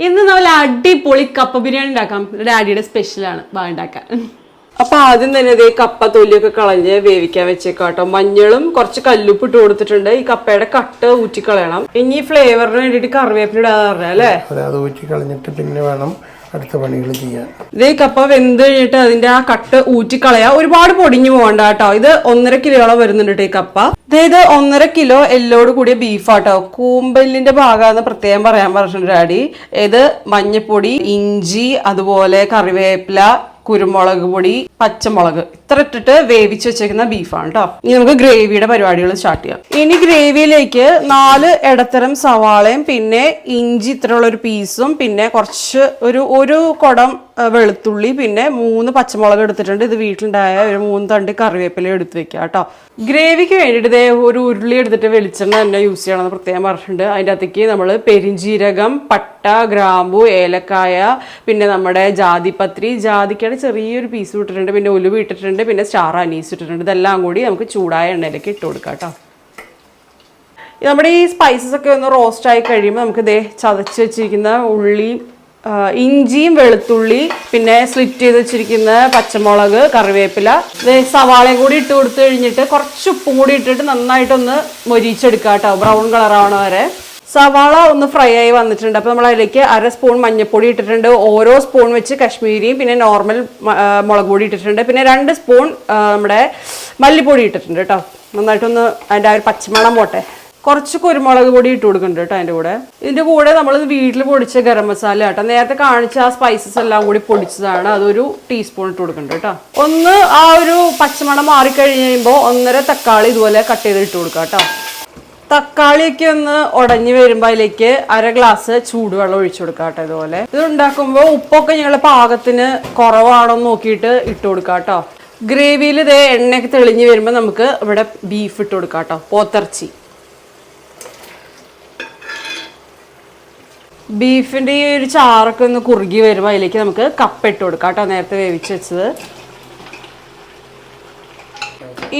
ഇന്ന് നമ്മൾ അടിപൊളി കപ്പ ബിരിയാണി ഉണ്ടാക്കാം. ഡാഡിയുടെ സ്പെഷ്യലാണ് വാ ഉണ്ടാക്കാൻ അപ്പൊ ആദ്യം തന്നെ ഇതേ കപ്പ തൊലിയൊക്കെ കളഞ്ഞ് വേവിക്കാൻ വെച്ചേക്കാട്ടോ. മഞ്ഞളും കുറച്ച് കല്ലുപ്പ് ഇട്ട് കൊടുത്തിട്ടുണ്ട്. ഈ കപ്പയുടെ കട്ട് ഊറ്റിക്കളയണം. ഇനി ഫ്ലേവറിന് വേണ്ടിയിട്ട് കറിവേപ്പില പറഞ്ഞല്ലേ അത് ഊറ്റി കളഞ്ഞിട്ട് പിന്നെ വേണം അടുത്ത പണികൾ ചെയ്യാൻ ഇതേ കപ്പ വെന്ത് കഴിഞ്ഞിട്ട് അതിന്റെ ആ കട്ട് ഊറ്റിക്കളയാ. ഒരുപാട് പൊടിഞ്ഞു പോകണ്ട കേട്ടോ. ഇത് ഒന്നര കിലോളം വരുന്നുണ്ട് ഈ കപ്പ. ഇത് ഒന്നര കിലോ എല്ലോട് കൂടിയ ബീഫാട്ടോ. കൂമ്പലിന്റെ ഭാഗമാണ് പ്രത്യേകം പറയാൻ പറഞ്ഞിട്ടുണ്ട് ഡാഡി. ഇത് മഞ്ഞപ്പൊടി ഇഞ്ചി അതുപോലെ കറിവേപ്പില കുരുമുളക് പൊടി പച്ചമുളക്. ഇത്ര ഇട്ടിട്ട് വേവിച്ച് വെച്ചേക്കുന്ന ബീഫാണ് കേട്ടോ ഇനി നമുക്ക് ഗ്രേവിയുടെ പരിപാടികൾ സ്റ്റാർട്ട് ചെയ്യാം. ഇനി ഗ്രേവിയിലേക്ക് നാല് ഇടത്തരം സവാളയും പിന്നെ ഇഞ്ചി ഇത്രയുള്ള ഒരു പീസും പിന്നെ കുറച്ച് ഒരു ഒരു കുടം വെളുത്തുള്ളി പിന്നെ മൂന്ന് പച്ചമുളക് എടുത്തിട്ടുണ്ട്. ഇത് വീട്ടിലുണ്ടായ ഒരു മൂന്ന് തണ്ട് കറിവേപ്പില എടുത്ത് വെക്കുക കേട്ടോ. ഗ്രേവിക്ക് വേണ്ടിയിട്ട് ഇതേ ഒരു ഉരുളി എടുത്തിട്ട് വെളിച്ചെണ്ണ തന്നെ യൂസ് ചെയ്യണമെന്ന് പ്രത്യേകം പറഞ്ഞിട്ടുണ്ട്. അതിന്റെ അകത്തേക്ക് നമ്മൾ പെരിഞ്ജീരകം പട്ട ഗ്രാമ്പു ഏലക്കായ പിന്നെ നമ്മുടെ ജാതിപത്രി. ജാതിക്കയുടെ ചെറിയൊരു പീസ് ഇട്ടിട്ടുണ്ട്. പിന്നെ ഉലുവ ഇട്ടിട്ടുണ്ട്. പിന്നെ സ്റ്റാർ അനീസ് ഇട്ടിട്ടുണ്ട്. ഇതെല്ലാം കൂടി നമുക്ക് ചൂടായ എണ്ണയിലേക്ക് ഇട്ട് കൊടുക്കാം കേട്ടോ. നമ്മുടെ ഈ സ്പൈസസ് ഒക്കെ ഒന്ന് റോസ്റ്റ് ആയി കഴിയുമ്പോൾ നമുക്ക് ഇതേ ചതച്ച് വെച്ചിരിക്കുന്ന ഉള്ളി ഇഞ്ചിയും വെളുത്തുള്ളി പിന്നെ സ്ലിറ്റ് ചെയ്ത് വെച്ചിരിക്കുന്ന പച്ചമുളക് കറിവേപ്പില സവാളയും കൂടി ഇട്ട് കൊടുത്തു കഴിഞ്ഞിട്ട് കുറച്ച് ഉപ്പും കൂടി ഇട്ടിട്ട് നന്നായിട്ടൊന്ന് മൊരിച്ചെടുക്കുക കേട്ടോ ബ്രൗൺ കളറാവണ വരെ. സവാള ഒന്ന് ഫ്രൈ ആയി വന്നിട്ടുണ്ട്. അപ്പോൾ നമ്മൾ അതിലേക്ക് അര സ്പൂൺ മഞ്ഞൾപ്പൊടി ഇട്ടിട്ടുണ്ട്. ഓരോ സ്പൂൺ വെച്ച് കശ്മീരിയും പിന്നെ നോർമൽ മുളക് പൊടി ഇട്ടിട്ടുണ്ട്. പിന്നെ രണ്ട് സ്പൂൺ നമ്മുടെ മല്ലിപ്പൊടി ഇട്ടിട്ടുണ്ട് കേട്ടോ നന്നായിട്ടൊന്ന് അതിന്റെ ആ ഒരു പച്ചമണം പോട്ടെ. കുറച്ച് കുരുമുളക് പൊടി ഇട്ട് കൊടുക്കുന്നുണ്ട് കേട്ടോ അതിന്റെ കൂടെ. ഇതിന്റെ കൂടെ നമ്മൾ വീട്ടിൽ പൊടിച്ച ഗരം മസാല കേട്ടോ. നേരത്തെ കാണിച്ച ആ സ്പൈസസ് എല്ലാം കൂടി പൊടിച്ചതാണ്. അതൊരു ടീസ്പൂൺ ഇട്ട് കൊടുക്കുന്നുണ്ട് കേട്ടോ. ഒന്ന് ആ ഒരു പച്ചമണം മാറിക്കഴിഞ്ഞ് കഴിയുമ്പോൾ ഒന്നര തക്കാളി ഇതുപോലെ കട്ട് ചെയ്ത് ഇട്ട് കൊടുക്കാം കേട്ടോ. തക്കാളിയൊക്കെ ഒന്ന് ഉടഞ്ഞു വരുമ്പോൾ അതിലേക്ക് അര ഗ്ലാസ് ചൂടുവെള്ളം ഒഴിച്ചു കൊടുക്കാം കേട്ടോ ഇതുപോലെ. ഇത് ഉണ്ടാക്കുമ്പോൾ ഉപ്പൊക്കെ ഞങ്ങൾ പാകത്തിന് കുറവാണോ എന്ന് നോക്കിയിട്ട് ഇട്ട് കൊടുക്കാം കേട്ടോ. ഗ്രേവിയിൽ ഇതേ എണ്ണയൊക്കെ തെളിഞ്ഞ് വരുമ്പോൾ നമുക്ക് ഇവിടെ ബീഫ് ഇട്ട് കൊടുക്കാം കേട്ടോ. പോത്തിറച്ചി. ബീഫിന്റെ ഈ ഒരു ചാറൊക്കെ ഒന്ന് കുറുകി വരുമ്പോൾ അതിലേക്ക് നമുക്ക് കപ്പ ഇട്ട് കൊടുക്കാം കേട്ടോ നേരത്തെ വേവിച്ച് വെച്ചത്.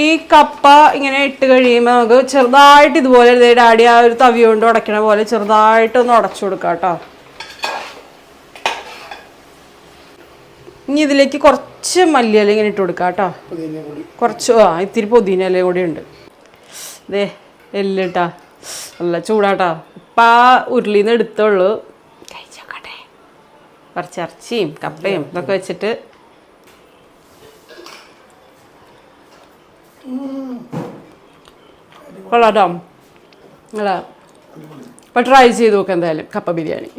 ഈ കപ്പ ഇങ്ങനെ ഇട്ട് കഴിയുമ്പോൾ നമുക്ക് ചെറുതായിട്ട് ഇതുപോലെ ഡാഡി ആ ഒരു തവി കൊണ്ട് ഉടയ്ക്കണ പോലെ ചെറുതായിട്ട് ഒന്ന് ഉടച്ചു കൊടുക്കാം കേട്ടോ. ഇനി ഇതിലേക്ക് കുറച്ച് മല്ലിയില ഇങ്ങനെ ഇട്ട് കൊടുക്കാം കേട്ടോ. കുറച്ച് ആ ഇത്തിരി പുതിന കൂടെ ഉണ്ട്. ദേ എല്ലിട്ടാ നല്ല ചൂടാട്ടാ ഇപ്പം ആ ഉരുളിന്ന് എടുത്തോളൂ കഴിച്ചോക്കട്ടെ. കുറച്ച് ഇറച്ചിയും കപ്പയും ഇതൊക്കെ വെച്ചിട്ട്. കൊള്ളാട്ടോ നിങ്ങളാ അപ്പം ട്രൈ ചെയ്ത് നോക്കാം എന്തായാലും കപ്പ ബിരിയാണി.